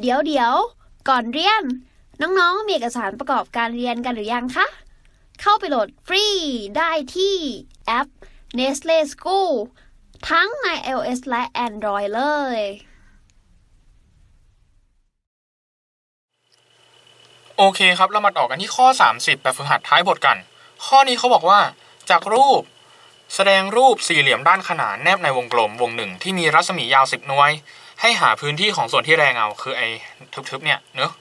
เดี๋ยวเดี๋ยว ก่อนเรียน น้องๆ มีเอกสารประกอบการเรียนกันหรือยังคะ เข้าไปโหลดฟรีได้ที่แอป Nestle School ทั้งใน iOS และ Android เลย โอเคครับ เรามาต่อกันที่ข้อ 30 แบบฝึกหัดท้ายบทกัน ข้อนี้เขาบอกว่า จากรูป แสดงรูปสี่เหลี่ยมด้านขนานแนบในวงกลมวงหนึ่งที่มีรัศมียาว 10หน่วย ให้หาพื้นที่ของส่วนที่แรงเงาคือไอ้ทึบๆเนี่ยเนอะ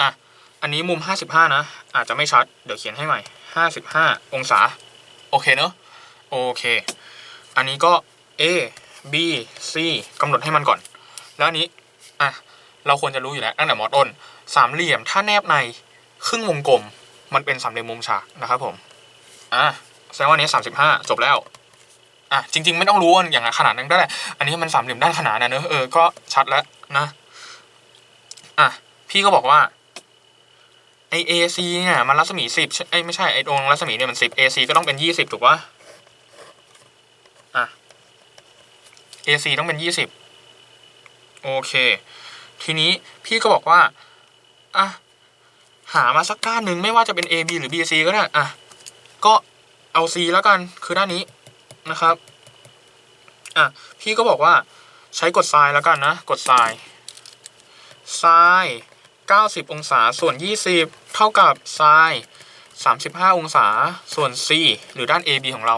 อะอันนี้มุม 55 นะ อาจจะไม่ชัด เดี๋ยวเขียนให้ใหม่ 55 องศา โอเคเนอะโอเค อันนี้ก็ A B C กำหนดให้มันก่อน แล้วอันนี้อะเราควรจะรู้อยู่แล้วตั้งแต่มอต้นสามเหลี่ยมถ้าแนบในครึ่งวงกลม มันเป็นสามเหลี่ยมมุมฉากนะครับผมอะแสดงว่านนี้สามสิบห้าจบแล้ว อะจริง ๆ ไม่ต้องรู้อย่างขนาดนั้นก็ได้อันนี้มันสามเหลี่ยมด้านขนานนะเนอะเออก็ชัดแล้วนะอะพี่ก็บอกว่าไอเอซีเนี่ยมันรัศมีสิบไอไม่ใช่ไอตรงรัศมีเนี่ยมันสิบเอซีก็ต้องเป็นยี่สิบถูกปะอะเอซีต้องเป็นยี่สิบโอเค ทีนี้พี่ก็บอกว่าอะหามาสักก้านหนึ่งไม่ว่าจะเป็น A B หรือ B C ก็ได้อะก็เอา C แล้วกันคือด้านนี้ นะครับ อะ พี่ก็บอกว่าใช้กดทรายแล้วกันนะ กดทรายทราย 90 องศาส่วน 20 เท่ากับทราย 35 องศาส่วน C หรือด้าน A B ของเรา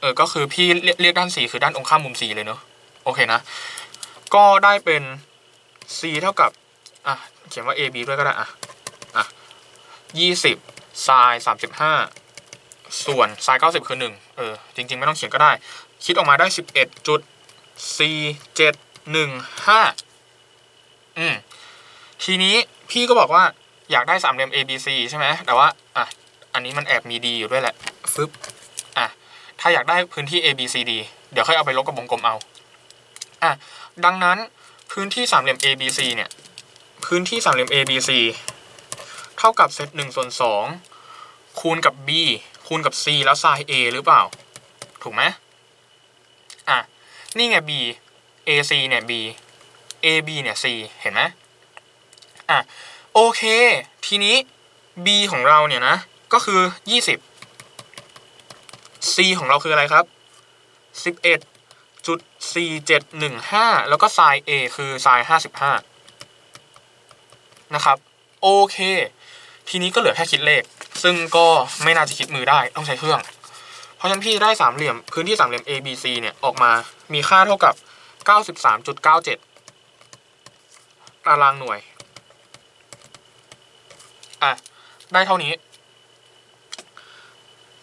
เออ ก็คือพี่เรียกด้าน C คือด้านองข้ามมุม C เลยเนอะโอเคนะ ก็ได้เป็น c เท่ากับ อะ เขียนว่า ab ด้วยก็ได้ อะ อะยี่สิบไซน์สามสิบห้า ส่วนไซน์เก้าสิบคือหนึ่งเออ จริง ๆ ไม่ต้องเขียนก็ได้ คิดออกมาได้สิบเอ็ดจุดสี่เจ็ดหนึ่งห้าอืม ทีนี้พี่ก็บอกว่าอยากได้สามเหลี่ยม ABC ใช่ไหม แต่ว่า อะ อันนี้มันแอบมี D อยู่ด้วยแหละ ฟึบ อะ ถ้าอยากได้พื้นที่ ABCD เดี๋ยวค่อยเอาไปลบกับวงกลมเอา อะ ดังนั้นพื้นที่สามเหลี่ยม ABC เนี่ย พื้นที่สามเหลี่ยม ABC เท่ากับเซตหนึ่งส่วนสองคูณกับ B คูณกับ C แล้วไซน์ A หรือเปล่า ถูกไหมอะ นี่ไง B AC เนี่ย B AB เนี่ย C เห็นไหมอะ โอเค ทีนี้ B ของเราเนี่ยนะ ก็คือ 20 C ของเราคืออะไรครับ 11จุดสี่เจ็ดหนึ่งห้าแล้วก็ไซน์ A คือไซน์ห้าสิบห้านะครับ โอเค ทีนี้ก็เหลือแค่คิดเลข ซึ่งก็ไม่น่าจะคิดมือได้ต้องใช้เครื่อง เพราะฉะนั้นพี่ได้สามเหลี่ยมพื้นที่สามเหลี่ยม A B C เนี่ยออกมามีค่าเท่ากับเก้าสิบสามจุดเก้าเจ็ดตารางหน่วย อะ ได้เท่านี้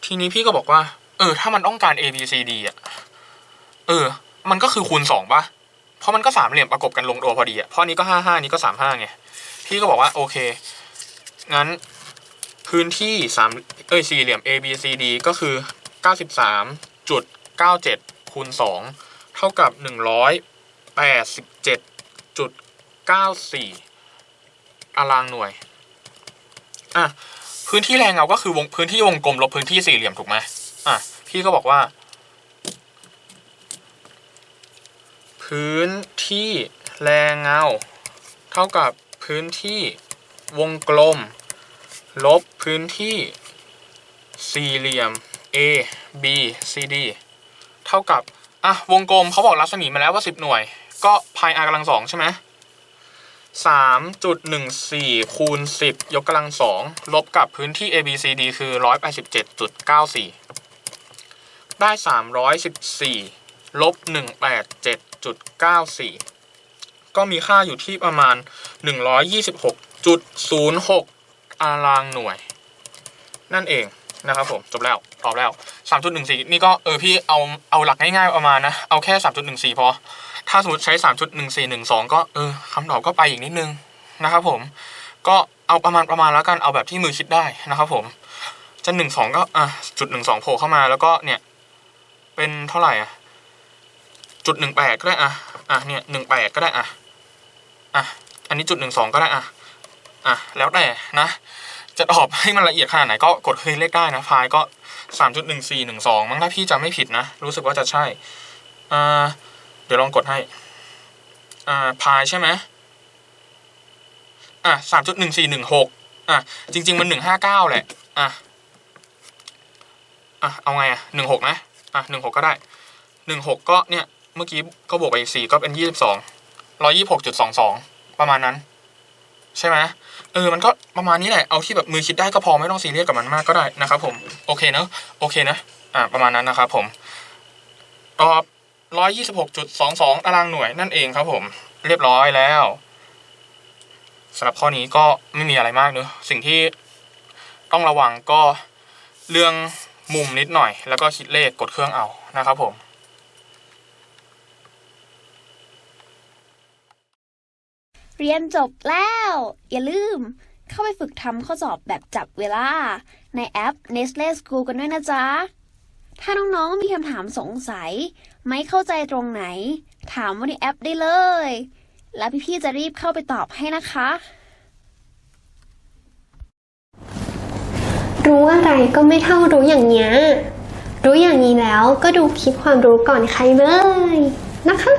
ทีนี้พี่ก็บอกว่า เออ ถ้ามันต้องการ A B C D อะ เออ มันก็คือคูณสองปะเพราะมันก็สามเหลี่ยมประกบกันลงตัวพอดีอะ เพราะนี้ก็ห้าห้านี้ก็สามห้าไง พี่ก็บอกว่าโอเค งั้น พื้นที่สามเอ้ยสี่เหลี่ยม A B C D ก็คือเก้าสิบสามจุดเก้าเจ็ดคูณสองเท่ากับหนึ่งร้อยแปดสิบเจ็ดจุดเก้าสี่ตารางหน่วย อะ พื้นที่แรงเงาก็คือวงพื้นที่วงกลมลบพื้นที่สี่เหลี่ยมถูกไหมอะ พี่ก็บอกว่า พื้นที่แรงเงา เท่ากับพื้นที่วงกลม ลบพื้นที่สี่เหลี่ยม A B C D เท่ากับ อะ วงกลมเขาบอกรัศมีมาแล้วว่า 10 หน่วย ก็พาย r กำลังสองใช่ไหมสามจุดหนึ่งสี่คูณสิบยกกำลังสองลบกับพื้นที่ A B C D คือร้อยแปดสิบเจ็ดจุดเก้าสี่ได้สามร้อยสิบสี่ลบหนึ่งแปดเจ็ดจุดเก้าสี่ก็มีค่าอยู่ที่ประมาณหนึ่งร้อยยี่สิบหกจุดศูนย์หก ตารางหน่วย นั่นเองนะครับผมจบแล้วตอบแล้วสามจุดหนึ่งสี่นี่ก็เออพี่เอาเอาหลักง่ายๆประมาณนะ เอาแค่สามจุดหนึ่งสี่พอ ถ้าสมมติใช้สามจุดหนึ่งสี่หนึ่งสองก็เออคำตอบก็ไปอีกนิดนึงนะครับผมก็เอาประมาณประมาณแล้วกันเอาแบบที่มือคิดได้นะครับผมจะหนึ่งสองก็อะจุดหนึ่งสองโผล่เข้ามาแล้วก็เนี่ย เป็นเท่าไหร่อะจุดหนึ่งแปดก็ได้อะอะเนี่ยหนึ่งแปดก็ได้อะอะอันนี้จุดหนึ่งสองก็ได้อะ อะแล้วแต่นะ จะตอบให้มันละเอียดขนาดไหนก็กดเคยเลขได้นะพายก็สามจุดหนึ่งสี่หนึ่งสองมั้งถ้าพี่จำไม่ผิดนะ รู้สึกว่าจะใช่อ่าเดี๋ยวลองกดให้อ่าพายใช่ไหมอะสามจุดหนึ่งสี่หนึ่งหกอะจริง ๆ มันหนึ่งห้าเก้าแหละอะอะเอาไงอะหนึ่งหกนะอะหนึ่งหกก็ได้หนึ่งหกก็เนี่ย เมื่อกี้ก็บวกไปอีกสี่ก็เป็นยี่สิบสองร้อยี่หกจุดสองสองประมาณนั้น ใช่ไหมเออมันก็ประมาณนี้แหละเอาที่แบบมือคิดได้ก็พอไม่ต้องซีเรียสกับมันมากก็ได้นะครับผมโอเคเนอะโอเคนะอะประมาณนั้นนะครับผมตอบร้อยยี่สิบหกจุดสองสองตารางหน่วยนั่นเองครับผม เรียบร้อยแล้วสำหรับข้อนี้ก็ไม่มีอะไรมากเนอะสิ่งที่ต้องระวังก็เรื่องมุมนิดหน่อย แล้วก็คิดเลขกดเครื่องเอานะครับผม เรียนจบแล้ว อย่าลืม เข้าไปฝึกทำข้อสอบแบบจับเวลา ในแอป Nestle School กันด้วยนะจ๊ะ ถ้าน้องๆมีคำถามสงสัย ไม่เข้าใจตรงไหน ถามว่าในแอปได้เลย แล้วพี่ๆจะรีบเข้าไปตอบให้นะคะ รู้อะไรก็ไม่เท่ารู้อย่างเนี้ยรู้อย่างนี้แล้วก็ดูคลิปความรู้ก่อนใครเลยนะคะ